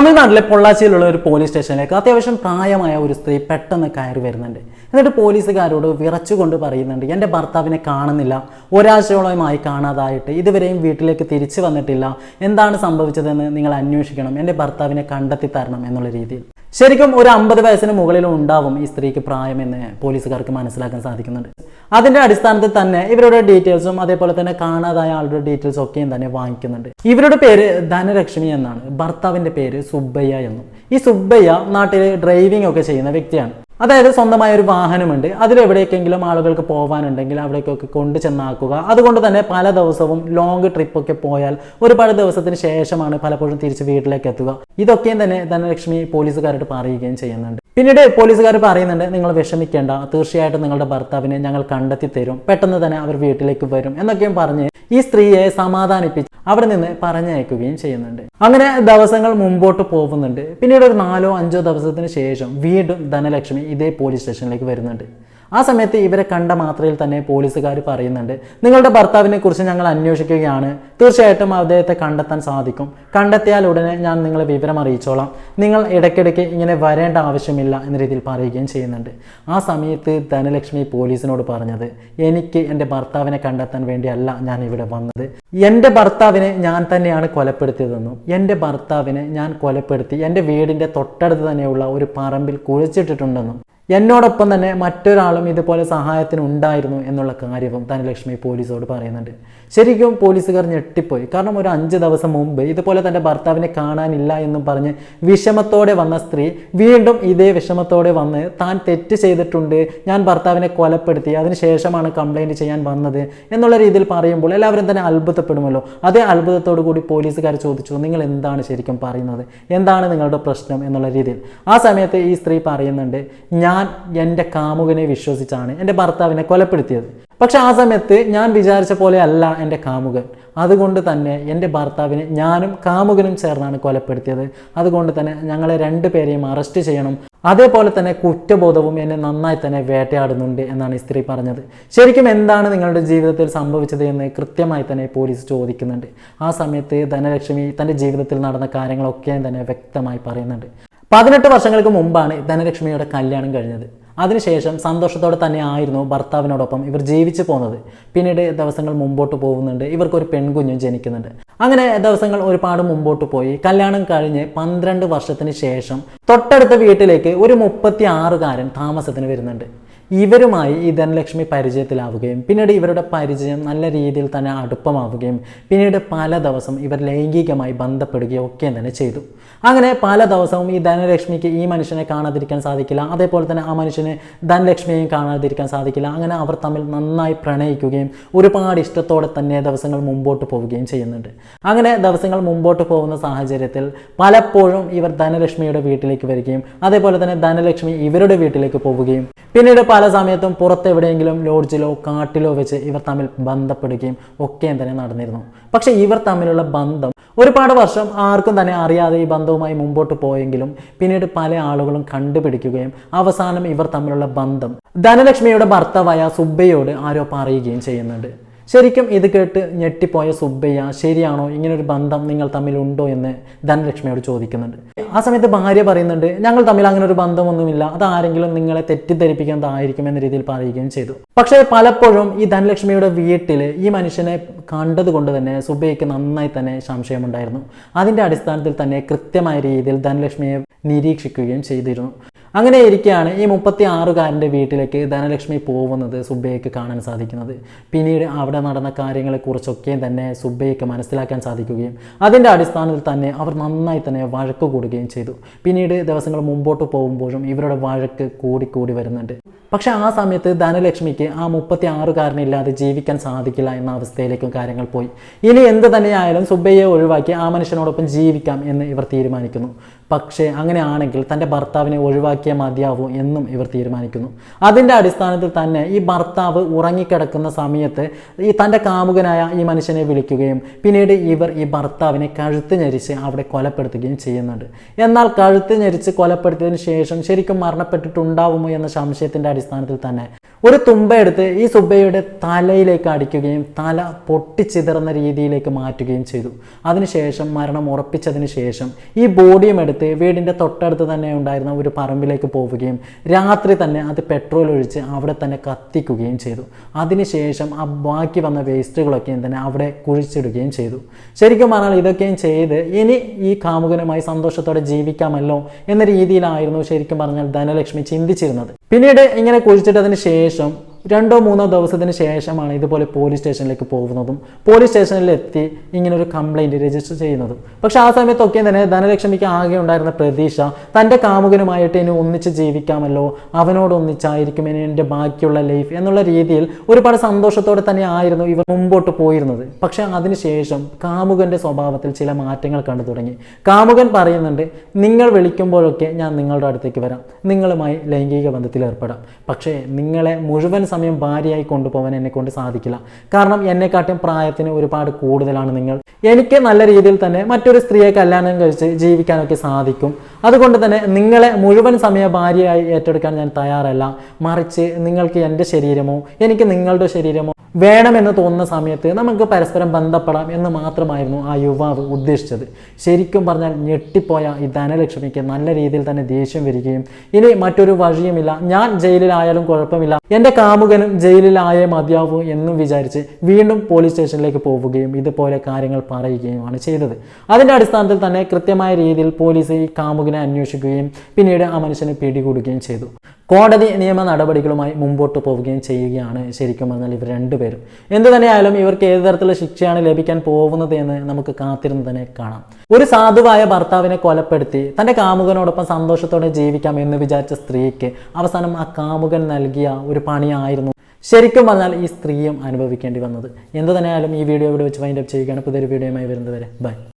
തമിഴ്നാട്ടിലെ പൊള്ളാച്ചിയിലുള്ള ഒരു പോലീസ് സ്റ്റേഷനിലേക്ക് അത്യാവശ്യം പ്രായമായ ഒരു സ്ത്രീ പെട്ടെന്ന് കയറി വരുന്നുണ്ട്. എന്നിട്ട് പോലീസുകാരോട് വിറച്ചുകൊണ്ട് പറയുന്നുണ്ട് എന്റെ ഭർത്താവിനെ കാണുന്നില്ല. ഒരാഴ്ചയോളമായി കാണാതായിട്ട്. ഇതുവരെയും വീട്ടിലേക്ക് തിരിച്ചു വന്നിട്ടില്ല. എന്താണ് സംഭവിച്ചതെന്ന് നിങ്ങൾ അന്വേഷിക്കണം. എന്റെ ഭർത്താവിനെ കണ്ടെത്തി തരണം എന്നുള്ള രീതിയിൽ. ശരിക്കും ഒരു അമ്പത് വയസ്സിന് മുകളിലും ഉണ്ടാവും ഈ സ്ത്രീക്ക് പ്രായമെന്ന് പോലീസുകാർക്ക് മനസ്സിലാക്കാൻ സാധിക്കുന്നുണ്ട്. അതിന്റെ അടിസ്ഥാനത്തിൽ തന്നെ ഇവരുടെ ഡീറ്റെയിൽസും അതേപോലെ തന്നെ കാണാതായ ആളുടെ ഡീറ്റെയിൽസും ഒക്കെയും തന്നെ വാങ്ങിക്കുന്നുണ്ട്. ഇവരുടെ പേര് ധനലക്ഷ്മി എന്നാണ്. ഭർത്താവിന്റെ പേര് സുബ്ബയ്യ എന്നും. ഈ സുബ്ബയ്യ നാട്ടിൽ ഡ്രൈവിംഗ് ഒക്കെ ചെയ്യുന്ന വ്യക്തിയാണ്. അതായത് സ്വന്തമായ ഒരു വാഹനമുണ്ട്. അതിലെവിടേക്കെങ്കിലും ആളുകൾക്ക് പോകാനുണ്ടെങ്കിൽ അവിടേക്കൊക്കെ കൊണ്ടു ചെന്നാക്കുക. അതുകൊണ്ട് തന്നെ പല ദിവസവും ലോങ് ട്രിപ്പൊക്കെ പോയാൽ ഒരുപാട് ദിവസത്തിന് ശേഷമാണ് പലപ്പോഴും തിരിച്ച് വീട്ടിലേക്ക് എത്തുക. ഇതൊക്കെയും തന്നെ ധനലക്ഷ്മി പോലീസുകാരോട് പറയുകയും ചെയ്യുന്നുണ്ട്. പിന്നീട് പോലീസുകാർ പറയുന്നുണ്ട് നിങ്ങൾ വിഷമിക്കേണ്ട. തീർച്ചയായിട്ടും നിങ്ങളുടെ ഭർത്താവിനെ ഞങ്ങൾ കണ്ടെത്തി തരും പെട്ടെന്ന് തന്നെ അവർ വീട്ടിലേക്ക് വരും. എന്നൊക്കെയും പറഞ്ഞ് ഈ സ്ത്രീയെ സമാധാനിപ്പിച്ച് അവിടെ നിന്ന് പറഞ്ഞയക്കുകയും ചെയ്യുന്നുണ്ട്. അങ്ങനെ ദിവസങ്ങൾ മുമ്പോട്ട് പോകുന്നുണ്ട്. പിന്നീട് ഒരു നാലോ അഞ്ചോ ദിവസത്തിന് ശേഷം വീണ്ടും ധനലക്ഷ്മി ഇതേ പോലീസ് സ്റ്റേഷനിലേക്ക് വരുന്നുണ്ട്. ആ സമയത്ത് ഇവരെ കണ്ട മാത്രയിൽ തന്നെ പോലീസുകാർ പറയുന്നുണ്ട് നിങ്ങളുടെ ഭർത്താവിനെ കുറിച്ച് ഞങ്ങൾ അന്വേഷിക്കുകയാണ്. തീർച്ചയായിട്ടും അദ്ദേഹത്തെ കണ്ടെത്താൻ സാധിക്കും. കണ്ടെത്തിയാൽ ഉടനെ ഞാൻ നിങ്ങളെ വിവരം അറിയിച്ചോളാം. നിങ്ങൾ ഇടയ്ക്കിടയ്ക്ക് ഇങ്ങനെ വരേണ്ട ആവശ്യമില്ല എന്ന രീതിയിൽ പറയുകയും ചെയ്യുന്നുണ്ട്. ആ സമയത്ത് ധനലക്ഷ്മി പോലീസിനോട് പറഞ്ഞത് എനിക്ക് എന്റെ ഭർത്താവിനെ കണ്ടെത്താൻ വേണ്ടിയല്ല ഞാൻ ഇവിടെ വന്നത്. എന്റെ ഭർത്താവിനെ ഞാൻ തന്നെയാണ് കൊലപ്പെടുത്തിയതെന്നും എന്റെ ഭർത്താവിനെ ഞാൻ കൊലപ്പെടുത്തി എന്റെ വീടിന്റെ തൊട്ടടുത്ത് തന്നെയുള്ള ഒരു പറമ്പിൽ കുഴിച്ചിട്ടിട്ടുണ്ടെന്നും. എന്നോടൊപ്പം തന്നെ മറ്റൊരാളും ഇതുപോലെ സഹായത്തിന് ഉണ്ടായിരുന്നു എന്നുള്ള കാര്യവും ധനലക്ഷ്മി പോലീസോട് പറയുന്നുണ്ട്. ശരിക്കും പോലീസുകാർ ഞെട്ടിപ്പോയി. കാരണം ഒരു അഞ്ച് ദിവസം മുമ്പ് ഇതുപോലെ തന്റെ ഭർത്താവിനെ കാണാനില്ല എന്നും പറഞ്ഞ് വിഷമത്തോടെ വന്ന സ്ത്രീ വീണ്ടും ഇതേ വിഷമത്തോടെ വന്ന് താൻ തെറ്റ് ചെയ്തിട്ടുണ്ട് ഞാൻ ഭർത്താവിനെ കൊലപ്പെടുത്തി അതിനുശേഷമാണ് കംപ്ലൈന്റ് ചെയ്യാൻ വന്നത് എന്നുള്ള രീതിയിൽ പറയുമ്പോൾ എല്ലാവരും തന്നെ അത്ഭുതപ്പെടുമല്ലോ. അതേ അത്ഭുതത്തോടു കൂടി പോലീസുകാർ ചോദിച്ചു നിങ്ങൾ എന്താണ് ശരിക്കും പറയുന്നത്? എന്താണ് നിങ്ങളുടെ പ്രശ്നം? എന്നുള്ള രീതിയിൽ. ആ സമയത്ത് ഈ സ്ത്രീ പറയുന്നുണ്ട് ഞാൻ എന്റെ കാമുകനെ വിശ്വസിച്ചാണ് എന്റെ ഭർത്താവിനെ കൊലപ്പെടുത്തിയത്. പക്ഷെ ആ സമയത്ത് ഞാൻ വിചാരിച്ച പോലെ അല്ല എന്റെ കാമുകൻ. അതുകൊണ്ട് തന്നെ എന്റെ ഭർത്താവിനെ ഞാനും കാമുകനും ചേർന്നാണ് കൊലപ്പെടുത്തിയത്. അതുകൊണ്ട് തന്നെ ഞങ്ങളെ രണ്ടുപേരെയും അറസ്റ്റ് ചെയ്യണം. അതേപോലെ തന്നെ കുറ്റബോധവും എന്നെ നന്നായി തന്നെ വേട്ടയാടുന്നുണ്ട് എന്നാണ് ഈ സ്ത്രീ പറഞ്ഞത്. ശരിക്കും എന്താണ് നിങ്ങളുടെ ജീവിതത്തിൽ സംഭവിച്ചത് എന്ന് കൃത്യമായി തന്നെ പോലീസ് ചോദിക്കുന്നുണ്ട്. ആ സമയത്ത് ധനലക്ഷ്മി തന്റെ ജീവിതത്തിൽ നടന്ന കാര്യങ്ങളൊക്കെ തന്നെ വ്യക്തമായി പറയുന്നുണ്ട്. പതിനെട്ട് വർഷങ്ങൾക്ക് മുമ്പാണ് ധനലക്ഷ്മിയുടെ കല്യാണം കഴിഞ്ഞത്. അതിനുശേഷം സന്തോഷത്തോടെ തന്നെ ആയിരുന്നു ഭർത്താവിനോടൊപ്പം ഇവർ ജീവിച്ചു പോകുന്നത്. പിന്നീട് ദിവസങ്ങൾ മുമ്പോട്ട് പോകുന്നുണ്ട്. ഇവർക്കൊരു പെൺകുഞ്ഞും ജനിക്കുന്നുണ്ട്. അങ്ങനെ ദിവസങ്ങൾ ഒരുപാട് മുമ്പോട്ട് പോയി. കല്യാണം കഴിഞ്ഞ് പന്ത്രണ്ട് വർഷത്തിന് ശേഷം തൊട്ടടുത്ത വീട്ടിലേക്ക് ഒരു മുപ്പത്തി ആറുകാരൻ താമസത്തിന് വരുന്നുണ്ട്. ഇവരുമായി ഈ ധനലക്ഷ്മി പരിചയത്തിലാവുകയും പിന്നീട് ഇവരുടെ പരിചയം നല്ല രീതിയിൽ തന്നെ അടുപ്പമാവുകയും പിന്നീട് പല ദിവസം ഇവർ ലൈംഗികമായി ബന്ധപ്പെടുകയും ഒക്കെ തന്നെ ചെയ്തു. അങ്ങനെ പല ദിവസവും ഈ ധനലക്ഷ്മിക്ക് ഈ മനുഷ്യനെ കാണാതിരിക്കാൻ സാധിക്കില്ല. അതേപോലെ തന്നെ ആ മനുഷ്യന് ധനലക്ഷ്മിയെയും കാണാതിരിക്കാൻ സാധിക്കില്ല. അങ്ങനെ അവർ തമ്മിൽ നന്നായി പ്രണയിക്കുകയും ഒരുപാട് ഇഷ്ടത്തോടെ തന്നെ ദിവസങ്ങൾ മുമ്പോട്ട് പോവുകയും ചെയ്യുന്നുണ്ട്. അങ്ങനെ ദിവസങ്ങൾ മുമ്പോട്ട് പോകുന്ന സാഹചര്യത്തിൽ പലപ്പോഴും ഇവർ ധനലക്ഷ്മിയുടെ വീട്ടിലേക്ക് വരികയും അതേപോലെ തന്നെ ധനലക്ഷ്മി ഇവരുടെ വീട്ടിലേക്ക് പോവുകയും പിന്നീട് പല സമയത്തും പുറത്തെവിടെയെങ്കിലും ലോഡ്ജിലോ കാട്ടിലോ വെച്ച് ഇവർ തമ്മിൽ ബന്ധപ്പെടുകയും ഒക്കെ തന്നെ നടന്നിരുന്നു. പക്ഷേ ഇവർ തമ്മിലുള്ള ബന്ധം ഒരുപാട് വർഷം ആർക്കും തന്നെ അറിയാതെ ഈ ബന്ധവുമായി മുമ്പോട്ട് പോയെങ്കിലും പിന്നീട് പല ആളുകളും കണ്ടുപിടിക്കുകയും അവസാനം ഇവർ തമ്മിലുള്ള ബന്ധം ധനലക്ഷ്മിയുടെ ഭർത്താവായ സുബ്ബയോട് ആരോ പറയുകയും ചെയ്യുന്നുണ്ട്. ശരിക്കും ഇത് കേട്ട് ഞെട്ടിപ്പോയ സുബ്ബയ്യ ശരിയാണോ? ഇങ്ങനൊരു ബന്ധം നിങ്ങൾ തമ്മിൽ ഉണ്ടോ എന്ന് ധനലക്ഷ്മിയോട് ചോദിക്കുന്നുണ്ട്. ആ സമയത്ത് ഭാര്യ പറയുന്നുണ്ട് ഞങ്ങൾ തമ്മിൽ അങ്ങനെ ഒരു ബന്ധമൊന്നുമില്ല. അത് ആരെങ്കിലും നിങ്ങളെ തെറ്റിദ്ധരിപ്പിക്കുന്നതായിരിക്കും എന്ന രീതിയിൽ പറയുകയും ചെയ്തു. പക്ഷേ പലപ്പോഴും ഈ ധനലക്ഷ്മിയുടെ വീട്ടിൽ ഈ മനുഷ്യനെ കണ്ടതുകൊണ്ട് തന്നെ സുബ്ബയ്ക്ക് നന്നായി തന്നെ സംശയമുണ്ടായിരുന്നു. അതിന്റെ അടിസ്ഥാനത്തിൽ തന്നെ കൃത്യമായ രീതിയിൽ ധനലക്ഷ്മിയെ നിരീക്ഷിക്കുകയും ചെയ്തിരുന്നു. അങ്ങനെ ഇരിക്കുകയാണ് ഈ മുപ്പത്തി ആറുകാരന്റെ വീട്ടിലേക്ക് ധനലക്ഷ്മി പോകുന്നത് സുബ്ബയ്ക്ക് കാണാൻ സാധിക്കുന്നത്. പിന്നീട് അവിടെ നടന്ന കാര്യങ്ങളെക്കുറിച്ചൊക്കെ തന്നെ സുബ്ബയ്ക്ക് മനസ്സിലാക്കാൻ സാധിക്കുകയും അതിന്റെ അടിസ്ഥാനത്തിൽ തന്നെ അവർ നന്നായി തന്നെ വഴക്ക് കൂടുകയും ചെയ്തു. പിന്നീട് ദിവസങ്ങൾ മുമ്പോട്ട് പോകുമ്പോഴും ഇവരുടെ വഴക്ക് കൂടിക്കൂടി വരുന്നുണ്ട്. പക്ഷേ ആ സമയത്ത് ധനലക്ഷ്മിക്ക് ആ മുപ്പത്തി ആറുകാരനില്ലാതെ ജീവിക്കാൻ സാധിക്കില്ല എന്ന അവസ്ഥയിലേക്കും കാര്യങ്ങൾ പോയി. ഇനി എന്ത് തന്നെയായാലും സുബ്ബയ്യെ ഒഴിവാക്കി ആ മനുഷ്യനോടൊപ്പം ജീവിക്കാം എന്ന് ഇവർ തീരുമാനിക്കുന്നു. പക്ഷേ അങ്ങനെയാണെങ്കിൽ തന്റെ ഭർത്താവിനെ ഒഴിവാക്കിയേ മതിയാവൂ എന്നും ഇവർ തീരുമാനിക്കുന്നു. അതിന്റെ അടിസ്ഥാനത്തിൽ തന്നെ ഈ ഭർത്താവ് ഉറങ്ങിക്കിടക്കുന്ന സമയത്ത് ഈ തന്റെ കാമുകനായ ഈ മനുഷ്യനെ വിളിക്കുകയും പിന്നീട് ഇവർ ഈ ഭർത്താവിനെ കഴുത്ത് ഞെരിച്ച് അവിടെ കൊലപ്പെടുത്തുകയും ചെയ്യുന്നുണ്ട്. എന്നാൽ കഴുത്ത് ഞെരിച്ച് കൊലപ്പെടുത്തിയതിന് ശേഷം ശരിക്കും മരണപ്പെട്ടിട്ടുണ്ടാവുമോ എന്ന സംശയത്തിന്റെ അടിസ്ഥാനത്തിൽ തന്നെ ഒരു തുമ്പ എടുത്ത് ഈ സുബയുടെ തലയിലേക്ക് അടിക്കുകയും തല പൊട്ടിച്ചിതറുന്ന രീതിയിലേക്ക് മാറ്റുകയും ചെയ്തു. അതിനുശേഷം മരണം ഉറപ്പിച്ചതിന് ശേഷം ഈ ബോഡിയും എടുത്ത് വീടിന്റെ തൊട്ടടുത്ത് തന്നെ ഉണ്ടായിരുന്ന ഒരു പറമ്പിലേക്ക് പോവുകയും രാത്രി തന്നെ അത് പെട്രോൾ ഒഴിച്ച് അവിടെ തന്നെ കത്തിക്കുകയും ചെയ്തു. അതിനുശേഷം ആ ബാക്കി വന്ന വേസ്റ്റുകളൊക്കെയും തന്നെ അവിടെ കുഴിച്ചിടുകയും ചെയ്തു. ശരിക്കും പറഞ്ഞാൽ ഇതൊക്കെയും ചെയ്ത് ഇനി ഈ കാമുകനുമായി സന്തോഷത്തോടെ ജീവിക്കാമല്ലോ എന്ന രീതിയിലായിരുന്നു ശരിക്കും പറഞ്ഞാൽ ധനലക്ഷ്മി ചിന്തിച്ചിരുന്നത്. പിന്നീട് ഇങ്ങനെ കുഴിച്ചിട്ടതിന് ശേഷം രണ്ടോ മൂന്നോ ദിവസത്തിന് ശേഷമാണ് ഇതുപോലെ പോലീസ് സ്റ്റേഷനിലേക്ക് പോകുന്നതും പോലീസ് സ്റ്റേഷനിൽ എത്തി ഇങ്ങനെ ഒരു കംപ്ലൈന്റ് രജിസ്റ്റർ ചെയ്യുന്നതും. പക്ഷേ ആ സമയത്തൊക്കെ തന്നെ ധനലക്ഷ്മിക്ക് ആകെ ഉണ്ടായിരുന്ന പ്രതീക്ഷ തന്റെ കാമുകനുമായിട്ട് ഇനി ഒന്നിച്ച് ജീവിക്കാമല്ലോ അവനോട് ഒന്നിച്ചായിരിക്കും ഇനി എന്റെ ബാക്കിയുള്ള ലൈഫ് എന്നുള്ള രീതിയിൽ ഒരുപാട് സന്തോഷത്തോടെ തന്നെ ആയിരുന്നു ഇവർ മുമ്പോട്ട് പോയിരുന്നത്. പക്ഷേ അതിനുശേഷം കാമുകന്റെ സ്വഭാവത്തിൽ ചില മാറ്റങ്ങൾ കണ്ടു തുടങ്ങി. കാമുകൻ പറയുന്നുണ്ട് നിങ്ങൾ വിളിക്കുമ്പോഴൊക്കെ ഞാൻ നിങ്ങളുടെ അടുത്തേക്ക് വരാം. നിങ്ങളുമായി ലൈംഗിക ബന്ധത്തിൽ ഏർപ്പെടാം. പക്ഷേ നിങ്ങളെ മുഴുവൻ സമയം ഭാര്യയായി കൊണ്ടുപോകാൻ എന്നെ കൊണ്ട് സാധിക്കില്ല. കാരണം എന്നെക്കാട്ടും പ്രായത്തിന് ഒരുപാട് കൂടുതലാണ് നിങ്ങൾ. എനിക്ക് നല്ല രീതിയിൽ തന്നെ മറ്റൊരു സ്ത്രീയെ കല്യാണം കഴിച്ച് ജീവിക്കാനൊക്കെ സാധിക്കും. അതുകൊണ്ട് തന്നെ നിങ്ങളെ മുഴുവൻ സമയ ഭാര്യയായി ഏറ്റെടുക്കാൻ ഞാൻ തയ്യാറല്ല. മറിച്ച് നിങ്ങൾക്ക് എന്റെ ശരീരമോ എനിക്ക് നിങ്ങളുടെ ശരീരമോ വേണമെന്ന് തോന്നുന്ന സമയത്ത് നമുക്ക് പരസ്പരം ബന്ധപ്പെടാം എന്ന് മാത്രമായിരുന്നു ആ യുവാവ് ഉദ്ദേശിച്ചത്. ശരിക്കും പറഞ്ഞാൽ ഞെട്ടിപ്പോയ ഈ ധനലക്ഷ്മിക്ക് നല്ല രീതിയിൽ തന്നെ ദേഷ്യം വരികയും ഇനി മറ്റൊരു വഴിയുമില്ല. ഞാൻ ജയിലിലായാലും കുഴപ്പമില്ല. എന്റെ കാമുകനും ജയിലിലായേ മതിയാവൂ എന്നും വിചാരിച്ച് വീണ്ടും പോലീസ് സ്റ്റേഷനിലേക്ക് പോവുകയും ഇതുപോലെ കാര്യങ്ങൾ പറയുകയുമാണ് ചെയ്തത്. അതിന്റെ അടിസ്ഥാനത്തിൽ തന്നെ കൃത്യമായ രീതിയിൽ പോലീസ് ഈ കാമുകനെ അന്വേഷിക്കുകയും പിന്നീട് ആ മനുഷ്യനെ പിടികൂടുകയും ചെയ്തു. കോടതി നിയമ നടപടികളുമായി മുമ്പോട്ട് പോവുകയും ചെയ്യുകയാണ് ശരിക്കും പറഞ്ഞാൽ ഇവർ രണ്ടുപേരും. എന്ത് തന്നെയായാലും ഇവർക്ക് ഏത് തരത്തിലുള്ള ശിക്ഷയാണ് ലഭിക്കാൻ പോകുന്നത് എന്ന് നമുക്ക് കാത്തിരുന്ന് തന്നെ കാണാം. ഒരു സാധുവായ ഭർത്താവിനെ കൊലപ്പെടുത്തി തന്റെ കാമുകനോടൊപ്പം സന്തോഷത്തോടെ ജീവിക്കാം എന്ന് വിചാരിച്ച സ്ത്രീക്ക് അവസാനം ആ കാമുകൻ നൽകിയ ഒരു പണിയായിരുന്നു. ശരിക്കും പറഞ്ഞാൽ ഈ സ്ത്രീയും അനുഭവിക്കേണ്ടി വന്നത്. എന്ത് തന്നെയായാലും ഈ വീഡിയോ ഇവിടെ വെച്ച് വൈൻഡപ്പ് ചെയ്യുകയാണ്. പുതിയൊരു വീഡിയോയുമായി വരുന്നതുവരെ. ബൈ